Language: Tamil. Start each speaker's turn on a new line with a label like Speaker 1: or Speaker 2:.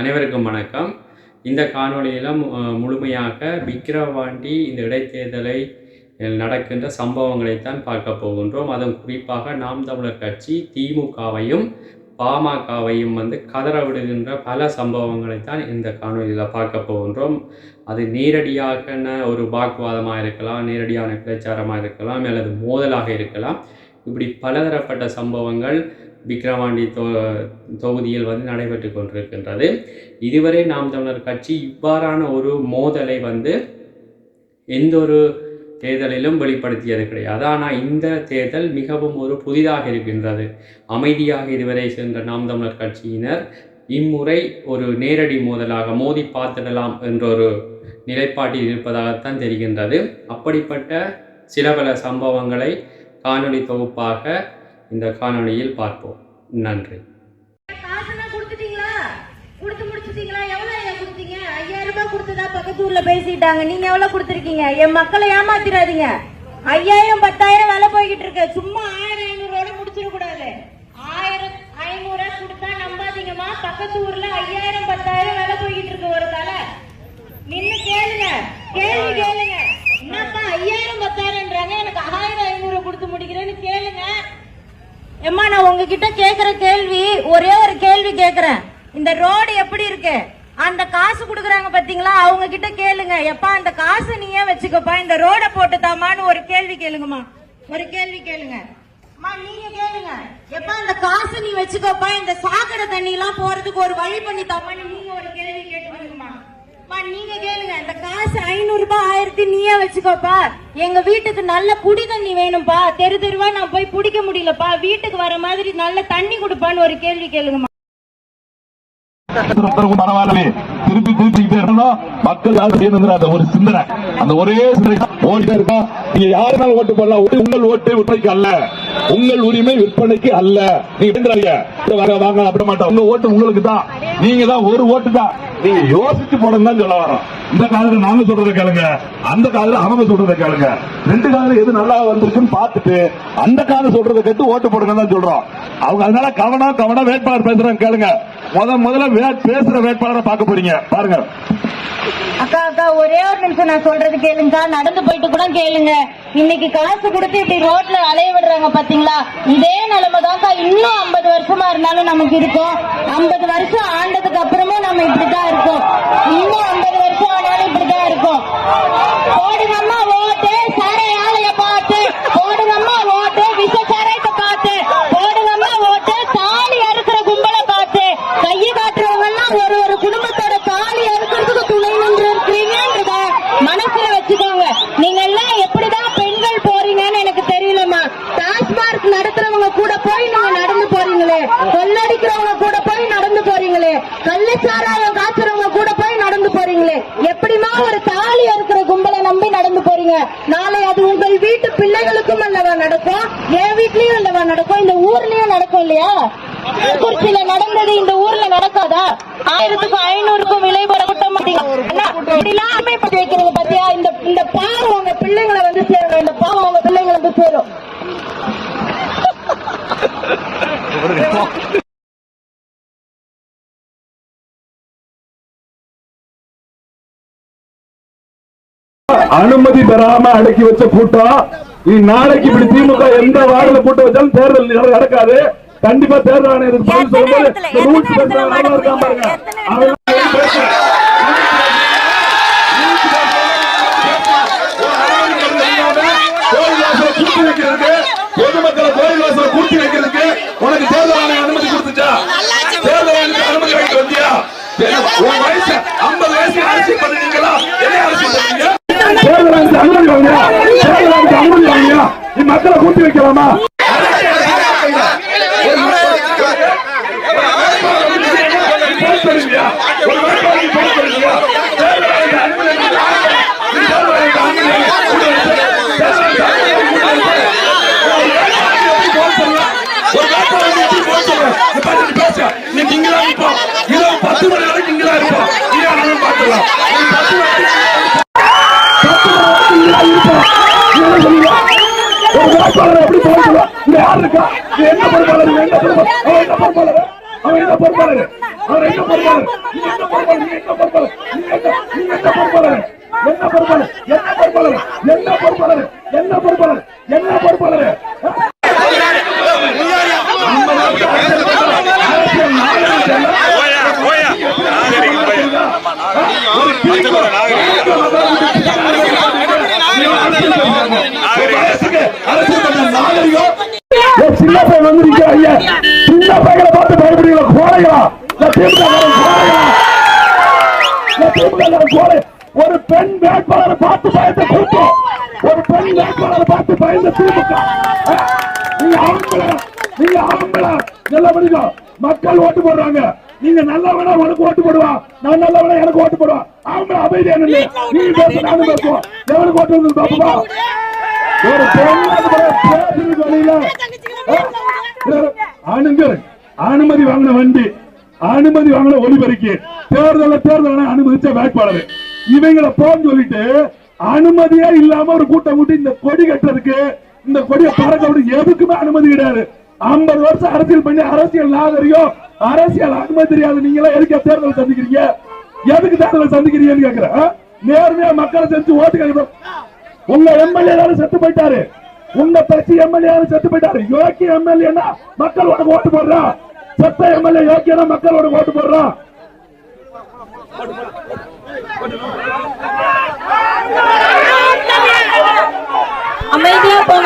Speaker 1: அனைவருக்கும் வணக்கம். இந்த காணொளியில் முழுமையாக விக்கிரவாண்டி இந்த இடைத்தேர்தலை நடக்கின்ற சம்பவங்களைத்தான் பார்க்க போகின்றோம். அதன் குறிப்பாக நாம் தமிழர் கட்சி திமுகவையும் பாமகவையும் வந்து கதற விடுகின்ற பல சம்பவங்களைத்தான் இந்த காணொளியில் பார்க்க போகின்றோம். அது நேரடியாக ஒரு வாக்குவாதமாக இருக்கலாம் நேரடியான பிரச்சாரமாக இருக்கலாம் அல்லது மோதலாக இருக்கலாம். இப்படி பலதரப்பட்ட சம்பவங்கள் விக்கிரவாண்டி தொ தொகுதியில் வந்து நடைபெற்று கொண்டிருக்கின்றது. இதுவரை நாம் தமிழர் கட்சி இவ்வாறான ஒரு மோதலை வந்து எந்த ஒரு தேர்தலிலும் வெளிப்படுத்தியது கிடையாது. ஆனால் இந்த தேர்தல் மிகவும் ஒரு புதிதாக இருக்கின்றது. அமைதியாக இதுவரை சென்ற நாம் தமிழர் கட்சியினர் இம்முறை ஒரு நேரடி மோதலாக மோதி பார்த்திடலாம் என்ற ஒரு நிலைப்பாட்டில் இருப்பதாகத்தான் தெரிகின்றது. அப்படிப்பட்ட சில பல சம்பவங்களை காணொளி தொகுப்பாக இந்த காணொளியில் பார்ப்போம். நன்றி.
Speaker 2: காசெல்லாம் கொடுத்து முடிச்சிட்டீங்களா? எவ்வளவு ஐயா கொடுத்தீங்க? ஐயாயிரம் ரூபாய் கொடுத்ததா பக்கத்து ஊர்ல பேசிட்டாங்க. நீங்க எவ்வளவு கொடுத்துருக்கீங்க? என் மக்களை ஏமாத்திராதீங்க ஐயாயிரம் பத்தாயிரம் விலை போய்கிட்டு இருக்கு. சும்மா ஆயிரம் ஐநூறோட முடிச்சிட கூடாது. ஆயிரம் ஐநூறு கொடுத்தா நம்பாதீங்கம்மா. பக்கத்து ஊர்ல ஐயாயிரம் பத்தாயிரம் வேலை போய்கிட்டு இருக்கு ஒரு தலை. நின்னு கேளுங்க. கேள்வி கேளுங்க என்னப்பா ஐயாயிரம் பத்தாயிரம்ன்றாங்க எனக்கு ஆயிரம் ஐநூறு கொடுத்து முடிக்கிறேன்னு கேளுங்க எம்மா நான் உங்ககிட்ட கேக்குற கேள்வி ஒரே ஒரு கேள்வி கேக்குறேன். இந்த ரோடு எப்படி இருக்கு? அந்த காசு குடுக்கறாங்க பாத்தீங்களா? அவங்க கிட்ட கேளுங்க. எப்பா அந்த காசு நீயே வச்சுக்கப்பா? இந்த ரோட போட்டு தாமான்னு ஒரு கேள்வி கேளுங்கம்மா. ஒரு கேள்வி கேளுங்க. அம்மா நீங்க கேளுங்க. எப்பா அந்த காசு நீ வச்சுக்கப்பா? இந்த சாக்கடை தண்ணி எல்லாம் போறதுக்கு ஒரு வழி பண்ணி தாமான்னு நீங்க ஒரு கேள்வி கேட்டுக்கோங்கம்மா அம்மா, நீங்க கேளுங்க. இந்த காசு ஐநூறு ரூபாய் ஆயிரத்தி நீயே வச்சுக்கோப்பா. எங்க வீட்டுக்கு நல்ல குடி தண்ணி வேணும்பா. தெரு தெருவா நான் போய் பிடிக்க முடியலப்பா. வீட்டுக்கு வர மாதிரி நல்ல தண்ணி கொடுப்பான்னு ஒரு கேள்வி கேளுங்கம்மா.
Speaker 3: பரவாயில்லையே. திருப்பி திருப்பி மக்கள் யாரும் அந்த ஒரு சிந்தனை. அந்த ஒரே சிந்தனை ஓடிட்டே இருக்கா? நீங்க யாருனாலும் ஓட்டு போடலாம்? ஓட்டு உங்கள் ஓட்டு விற்பனைக்கு அல்ல. உங்கள் உரிமை விற்பனைக்கு அல்ல. நீங்க வேண்டாங்க வாங்க வாங்க அப்படி மாட்டோம். உங்க ஓட்டு உங்களுக்கு தான். நீங்க தான் ஒரு ஓட்டு தான். நீங்க யோசிச்சு போடணும் தான் சொல்ல வரோம். இந்த காலத்துல நாங்க சொல்றதை கேளுங்க. அந்த காலத்துல அவங்க சொல்றதை கேளுங்க. ரெண்டு காலம் எது நல்லா வந்திருக்குன்னு பார்த்துட்டு அந்த காலம் சொல்றதை கேட்டு ஓட்டு போடுங்க தான் சொல்றோம். அவங்க அதனால கவனம் கவனம் வேட்பாளர் பேசுறாங்க கேளுங்க. முத முதல்ல வே- பேசுற வேட்பாளரை பார்க்க போறீங்க. பாருங்க.
Speaker 2: அக்கா அக்கா ஒரே ஒரு நிமிஷம் நான் சொல்றது கேளுங்க நடந்து போயிட்டு கூட கேளுங்க. இன்னைக்கு காசு கொடுத்து இப்படி ரோட்ல அலைய விடுறாங்க பாத்தீங்களா? இதே நிலைமை தான்க்கா இன்னும் ஐம்பது வருஷமா இருந்தாலும் நமக்கு இருக்கும். ஐம்பது வருஷம் ஆண்டதுக்கு அப்புறமும் நம்ம இப்படிதான் இருக்கோம் இன்னும் ஐம்பது வருஷம் ஆனாலும் இப்படிதான் இருக்கும் போடுங்கம்மா ஓட்டு சாரை ஆலைய பார்த்து போடுங்கம்மா ஓட்டு விஷ சாராயத்தை பார்த்து போடுங்கம்மா ஓட்டு தாலி அறுக்கிற கும்பலை பார்த்து கையை காட்டுறவங்க எல்லாம் ஒரு ஒரு குடும்பத்தோட தாலி அறுக்கிறதுக்கு துணை நின்று இருக்கிறீங்கன்றத மனசுல வச்சுக்கோங்க நீங்க எல்லாம் எப்படிதான் பெண்கள் போறீங்கன்னு எனக்கு தெரியலம்மா டாஸ்மார்க் நடத்துறவங்க கூட போய் நீங்க நடந்து போறீங்களே கொள்ளடிக்கிறவங்க கூட போய் நடந்து போறீங்களே கள்ளச்சாராயம் காய்ச்சறவங்க கூட போய் நடந்து போறீங்களே எப்படிமா ஒரு தாலி அறுக்கிற கும்பலை நம்பி நடந்து நாளை அது உங்கள் வீட்டு பிள்ளைகளுக்கும் அல்லவா நடக்கும்? என் வீட்லயும் அல்லவா நடக்கும்? இந்த ஊர்லயும் நடக்கும் இல்லையா? குறிச்சியில நடந்தது இந்த ஊர்ல நடக்காதா? ஆயிரத்துக்கும் ஐநூறுக்கும் விலை போட கூட்ட மாட்டீங்க என்ன, இப்படிலாம் அமைப்பட்டு வைக்கிறீங்க பாத்தியா இந்த இந்த பாவம் உங்க பிள்ளைங்களை வந்து சேரும் இந்த பாவம் உங்க பிள்ளைங்களை வந்து சேரும்
Speaker 3: அனுமதி பெறாம அடக்கி வச்ச கூட்டம் இனி நாளைக்கு இப்படி திமுக எந்த வார்டுல கூட்டம் வச்சாலும் தேர்தல் நட- நடக்காது. கண்டிப்பா தேர்தல் பதில் சொல்லும்போது ரூல்ஸ் இருக்காம பாருங்க பொதுமக்களை கோயில் வாசலை கூட்டி வைக்கிறதுக்கு உனக்கு தேர்தல் ஆணையம் அனுமதி கொடுத்துச்சா? தேர்தல் ஆணையத்துக்கு அனுமதி வாங்கிட்டு வந்தியா? உன் வயசு ஐம்பது வயசு அரசியல் பண்ணுவீங்களா என்ன அரசியல் பண்ணுவீங்க தேர்தல் ஆணையத்துக்கு அனுமதி வாங்கியா? தேர்தல் மக்களை கூட்டி வைக்கலாமா போன் பண்ணுவியா? ஒரு வேட்பாளருக்கு போன் பண்ணுவியா? தேர்தல் ஆணையத்துக்கு அனுமதி வாங்கியா? நீ தேர்தல் ஆணையத்துக்கு அனுமதி வாங்கியா? தேர்தல் ஆணையத்துக்கு அனுமதி வாங்கியா? போன் பண்ணுவா? ஒரு வேட்பாளருக்கு எப்படி போன் பண்ணுவ? நீ பாத்து நீ பேசு. நீ இங்கதான் இருப்போம். இரவு பத்து மணி வரைக்கும் இங்கதான் இருப்போம். நீ ஆனாலும் பார்த்துக்கலாம். நீ பத்து மணி வரைக்கும் பத்து மணி வரைக்கும் இங்கதான் இருப்போம். நீ என்ன சொல்லுவ? ஒரு வேட்பாளர் எப்படி போன் பண்ணுவா? இங்க யார் இருக்கா? நீ என்ன பொறுப்பாளர்? நீ என்ன பொறுப்பாளர்? நீ என்ன பொறுப்பாளர்? நீ என்ன பொறுப்பாளர்? நீ என்ன நீ என்ன பொறுப்பாளர்? என்ன பொறுப்பாளர்? என்ன பொறுப்பாளர்? என்ன பொறுப்பாளர்? என்ன பொறுப்பாளர்? என்ன பொறுப்பாளர்? சின்ன திமுக ஒரு பெண் வேட்பாளரை பார்த்து பயந்த கூட்டம் ஒரு பெண் வேட்பாளரை பார்த்து பயந்த திமுக? நீங்க ஆம்பளை நீங்க ஆம்பளை. நல்லா படிக்கோ மக்கள் ஓட்டு போடுறாங்க. நீங்க நல்லவனா உனக்கு ஓட்டு போடுவா. நான் நல்லவனா எனக்கு ஓட்டு போடுவா. ஆம்பளை அமைதியா நீங்க பேச நானும் பேசுவோம் எவனுக்கு ஓட்டு வந்து பாப்பா? ஒரு பெண் வழியில அனுமதி வாங்கின வண்டி. அனுமதி வாங்கின ஒலிபெருக்கி தேர்தல தேர்தல் அனுமதிச்ச வேட்பாளர். இவங்களை போன்னு சொல்லிட்டு அனுமதியே இல்லாம ஒரு கூட்டம் கூட்டி இந்த கொடி கட்டுறதுக்கு இந்த கொடியை பறக்க விட எதுக்குமே அனுமதி கிடையாது. ஐம்பது வருஷம் அரசியல் பண்ணி அரசியல் நாகரிகம் அரசியல் அனுமதி தெரியாது. நீங்களா எதுக்கு தேர்தல் சந்திக்கிறீங்க? எதுக்கு தேர்தல் சந்திக்கிறீங்கன்னு கேக்குறேன். நேர்மையா மக்களை செஞ்சு ஓட்டு கேட்கணும் உங்க எம்எல்ஏ யாரும் செத்து போயிட்டாரு? உங்க கட்சி எம்எல்ஏ யாரும் செத்து போயிட்டாரு? யோகி எம்எல்ஏன்னா மக்கள் உனக்கு ஓட்டு போடுறா. செத்த எம்எல்ஏ யோக்கியதா மக்களோட ஓட்டு போடுறோம். அமைதியா போன